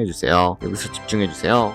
해주세요. 여기서 집중해주세요.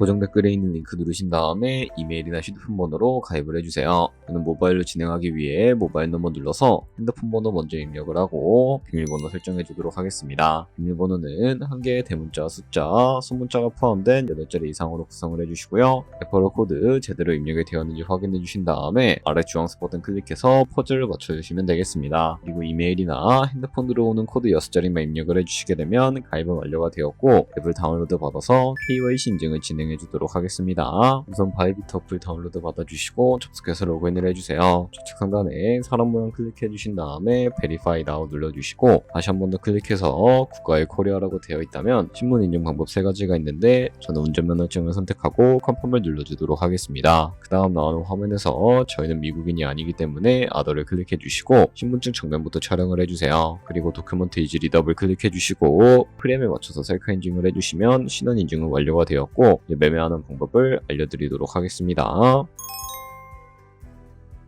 고정 댓글에 있는 링크 누르신 다음에 이메일이나 휴대폰 번호로 가입을 해주세요. 저는 모바일로 진행하기 위해 모바일 넘버 눌러서 핸드폰 번호 먼저 입력을 하고 비밀번호 설정해 주도록 하겠습니다. 비밀번호는 한 개의 대문자, 숫자, 소문자가 포함된 8자리 이상으로 구성을 해주시고요. 레퍼럴 코드 제대로 입력이 되었는지 확인해 주신 다음에 아래 주황색 버튼 클릭해서 퍼즐을 맞춰주시면 되겠습니다. 그리고 이메일이나 핸드폰으로 오는 코드 6자리만 입력을 해주시게 되면 가입은 완료가 되었고 앱을 다운로드 받아서 KYC 인증을 진행 해 주도록 하겠습니다. 우선 바이비트 어플 다운로드 받아주시고 접속해서 로그인을 해주세요. 좌측 상단에 사람 모양 클릭해 주신 다음에 베리파이 나우 눌러주시고 다시 한 번 더 클릭해서 국가의 코리아라고 되어 있다면 신문 인증 방법 세 가지가 있는데 저는 운전면허증을 선택하고 컨펌을 눌러주도록 하겠습니다. 그 다음 나오는 화면에서 저희는 미국인이 아니기 때문에 아더를 클릭해 주시고 신분증 정면부터 촬영을 해주세요. 그리고 도큐먼트 이지 리더블 클릭해 주시고 프레임에 맞춰서 셀카 인증을 해주시면 신원 인증은 완료가 되었고 매매하는 방법을 알려드리도록 하겠습니다.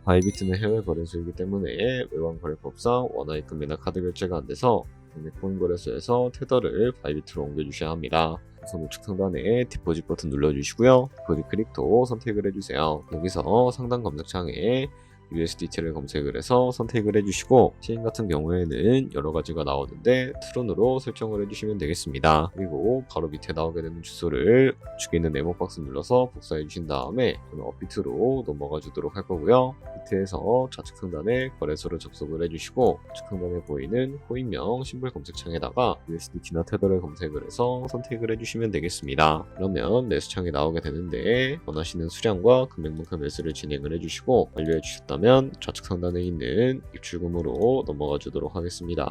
바이비트는 해외 거래소이기 때문에 외환 거래법상 원화 입금이나 카드 결제가 안 돼서 국내 코인 거래소에서 테더를 바이비트로 옮겨주셔야 합니다. 우선 우측 상단에 디포짓 버튼 눌러주시고요. 디포짓 클릭도 선택을 해주세요. 여기서 상단 검색창에 USDT를 검색을 해서 선택을 해주시고 체인 같은 경우에는 여러 가지가 나오는데 트론으로 설정을 해주시면 되겠습니다. 그리고 바로 밑에 나오게 되는 주소를 우측에 있는 네모 박스 눌러서 복사해 주신 다음에 저는 업비트로 넘어가 주도록 할 거고요. 비트에서 좌측 상단에 거래소를 접속을 해주시고 우측 상단에 보이는 코인명 심볼 검색창에다가 USDT나 테더를 검색을 해서 선택을 해주시면 되겠습니다. 그러면 매수창이 나오게 되는데 원하시는 수량과 금액만큼 매수를 진행을 해주시고 완료해 주셨다면 좌측 상단에 있는 입출금으로 넘어가 주도록 하겠습니다.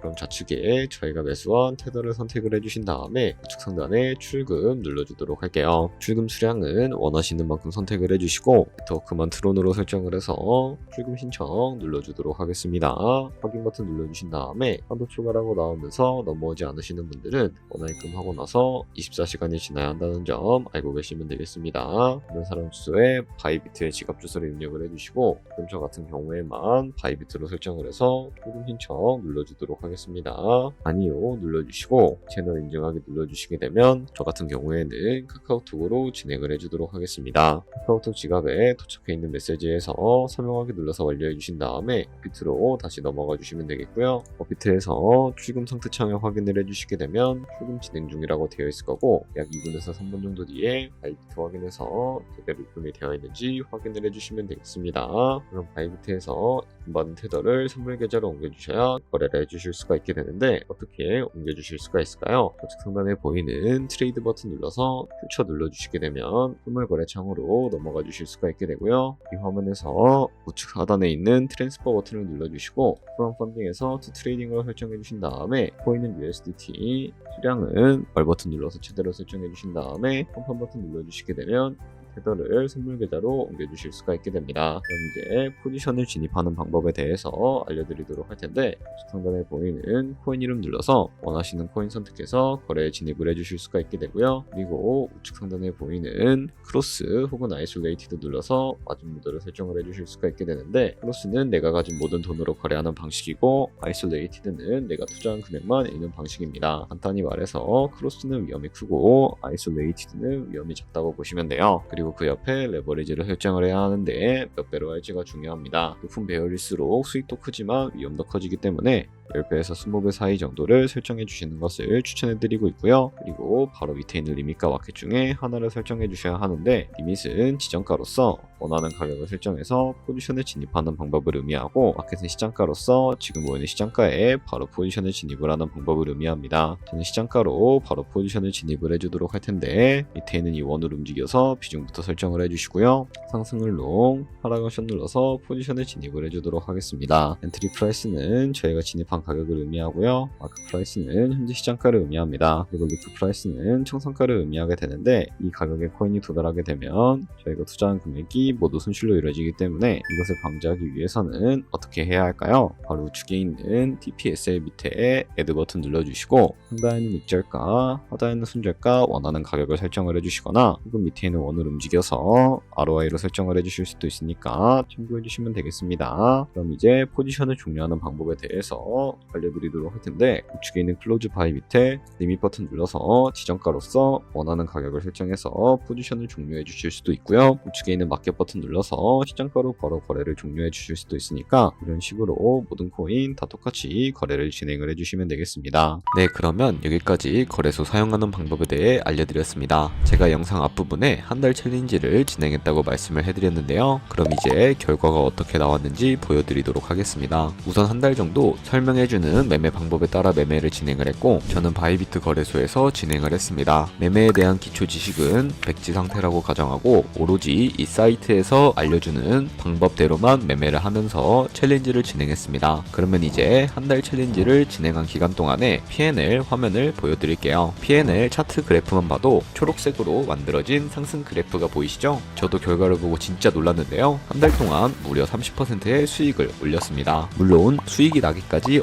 그럼 좌측에 저희가 매수한 테더를 선택을 해주신 다음에 우측 상단에 출금 눌러주도록 할게요. 출금 수량은 원하시는 만큼 선택을 해주시고 더 그만 트론으로 설정을 해서 출금 신청 눌러주도록 하겠습니다. 확인 버튼 눌러주신 다음에 한도 추가라고 나오면서 넘어오지 않으시는 분들은 원화 입금하고 나서 24시간이 지나야 한다는 점 알고 계시면 되겠습니다. 이런 사람 주소에 바이비트의 지갑 주소를 입력을 해주시고 저 같은 경우에만 바이비트로 설정을 해서 출금 신청 눌러주도록 하겠습니다. 아니요 눌러주시고 채널 인증하기 눌러주시게 되면 저 같은 경우에는 카카오톡으로 진행을 해주도록 하겠습니다. 카카오톡 지갑에 도착해 있는 메시지에서 설명하기 눌러서 완료해 주신 다음에 비트로 다시 넘어가 주시면 되겠고요. 비트에서 출금 상태 창에 확인을 해주시게 되면 출금 진행 중이라고 되어 있을 거고 약 2분에서 3분 정도 뒤에 바이비트 확인해서 제대로 입금이 되어 있는지 확인을 해주시면 되겠습니다. 그럼 바이비트에서 받은 테더를 선물 계좌로 옮겨주셔야 거래를 해주실 수가 있게 되는데 어떻게 옮겨주실 수가 있을까요? 좌측 상단에 보이는 트레이드 버튼 눌러서 퓨처 눌러주시게 되면 선물 거래 창으로 넘어가 주실 수가 있게 되고요. 이 화면에서 우측 하단에 있는 트랜스퍼 버튼을 눌러주시고 프롬 펀딩에서 투 트레이딩을 설정해 주신 다음에 보이는 USDT 수량은 월 버튼 눌러서 최대로 설정해 주신 다음에 펌펀 버튼 눌러주시게 되면 테더를 선물 계좌로 옮겨주실 수가 있게 됩니다. 그럼 이제 포지션을 진입하는 방법에 대해서 알려드리도록 할 텐데 상단에 보이는 코인 이름 눌러서 원하시는 코인 선택해서 거래에 진입을 해주실 수가 있게 되고요. 그리고 우측 상단에 보이는 크로스 혹은 아이솔레이티드 눌러서 마진 모드를 설정을 해주실 수가 있게 되는데 크로스는 내가 가진 모든 돈으로 거래하는 방식이고 아이솔레이티드는 내가 투자한 금액만 읽는 방식입니다. 간단히 말해서 크로스는 위험이 크고 아이솔레이티드는 위험이 작다고 보시면 돼요. 그리고 그 옆에 레버리지를 설정을 해야 하는데 몇 배로 할지가 중요합니다. 높은 배열일수록 수익도 크지만 위험도 커지기 때문에 10배에서 20배 사이 정도를 설정해 주시는 것을 추천해 드리고 있고요. 그리고 바로 밑에 있는 리밋과 마켓 중에 하나를 설정해 주셔야 하는데 리밋은 지정가로서 원하는 가격을 설정해서 포지션에 진입하는 방법을 의미하고 마켓은 시장가로서 지금 보이는 시장가에 바로 포지션을 진입을 하는 방법을 의미합니다. 저는 시장가로 바로 포지션을 진입을 해주도록 할 텐데 밑에 있는 이 원을 움직여서 비중부터 설정을 해주시고요. 상승을 롱, 하락을 션 눌러서 포지션을 진입을 해주도록 하겠습니다. 엔트리 프라이스는 저희가 진입한 가격을 의미하고요. 마크 프라이스는 현재 시장가를 의미합니다. 그리고 리크 프라이스는 청산가를 의미하게 되는데 이 가격에 코인이 도달하게 되면 저희가 투자한 금액이 모두 손실로 이루어지기 때문에 이것을 방지하기 위해서는 어떻게 해야 할까요? 바로 우측에 있는 TPSL 밑에 애드 버튼 눌러주시고 상단에 있는 익절가, 하단에 있는 순절가 원하는 가격을 설정을 해주시거나 혹은 밑에 있는 원을 움직여서 ROI로 설정을 해주실 수도 있으니까 참고해주시면 되겠습니다. 그럼 이제 포지션을 종료하는 방법에 대해서 알려드리도록 할 텐데 우측에 있는 클로즈 바이 밑에 리밋 버튼 눌러서 지정가로서 원하는 가격을 설정해서 포지션을 종료해 주실 수도 있고요. 우측에 있는 마켓 버튼 눌러서 시장가로 바로 거래를 종료해 주실 수도 있으니까 이런 식으로 모든 코인 다 똑같이 거래를 진행을 해주시면 되겠습니다. 네, 그러면 여기까지 거래소 사용하는 방법에 대해 알려드렸습니다. 제가 영상 앞부분에 한 달 챌린지를 진행했다고 말씀을 해드렸는데요. 그럼 이제 결과가 어떻게 나왔는지 보여드리도록 하겠습니다. 우선 한 달 정도 설명해 주는 매매 방법에 따라 매매를 진행을 했고 저는 바이비트 거래소에서 진행을 했습니다. 매매에 대한 기초 지식은 백지 상태라고 가정하고 오로지 이 사이트에서 알려주는 방법대로만 매매를 하면서 챌린지를 진행했습니다. 그러면 이제 한 달 챌린지를 진행한 기간 동안에 P&L 화면을 보여드릴게요. P&L 차트 그래프만 봐도 초록색으로 만들어진 상승 그래프가 보이시죠? 저도 결과를 보고 진짜 놀랐는데요. 한 달 동안 무려 30%의 수익을 올렸습니다. 물론 수익이 나기까지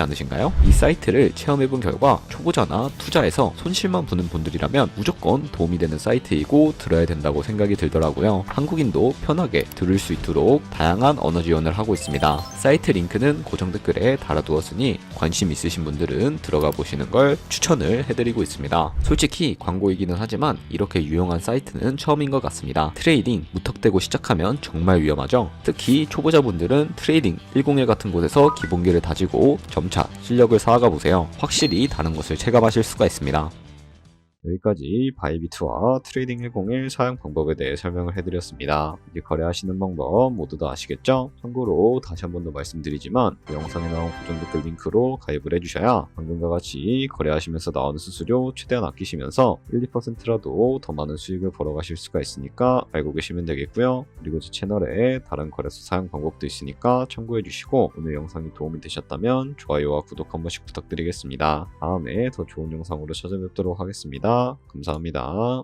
않으신가요? 이 사이트를 체험해본 결과 초보자나 투자에서 손실만 보는 분들이라면 무조건 도움이 되는 사이트이고 들어야 된다고 생각이 들더라고요. 한국인도 편하게 들을 수 있도록 다양한 언어 지원을 하고 있습니다. 사이트 링크는 고정 댓글에 달아두었으니 관심 있으신 분들은 들어가 보시는 걸 추천을 해드리고 있습니다. 솔직히 광고이기는 하지만 이렇게 유용한 사이트는 처음인 것 같습니다. 트레이딩 무턱대고 시작하면 정말 위험하죠. 특히 초보자분들은 트레이딩 101 같은 곳에서 기본기를 다지고 점차 실력을 쌓아가 보세요. 확실히 다른 것을 체감하실 수가 있습니다. 여기까지 바이비트와 트레이딩 101 사용 방법에 대해 설명을 해드렸습니다. 이제 거래하시는 방법 모두 다 아시겠죠? 참고로 다시 한 번 더 말씀드리지만 그 영상에 나온 고정 댓글 링크로 가입을 해주셔야 방금과 같이 거래하시면서 나오는 수수료 최대한 아끼시면서 1, 2%라도 더 많은 수익을 벌어가실 수가 있으니까 알고 계시면 되겠고요. 그리고 제 채널에 다른 거래소 사용 방법도 있으니까 참고해 주시고 오늘 영상이 도움이 되셨다면 좋아요와 구독 한 번씩 부탁드리겠습니다. 다음에 더 좋은 영상으로 찾아뵙도록 하겠습니다. 감사합니다.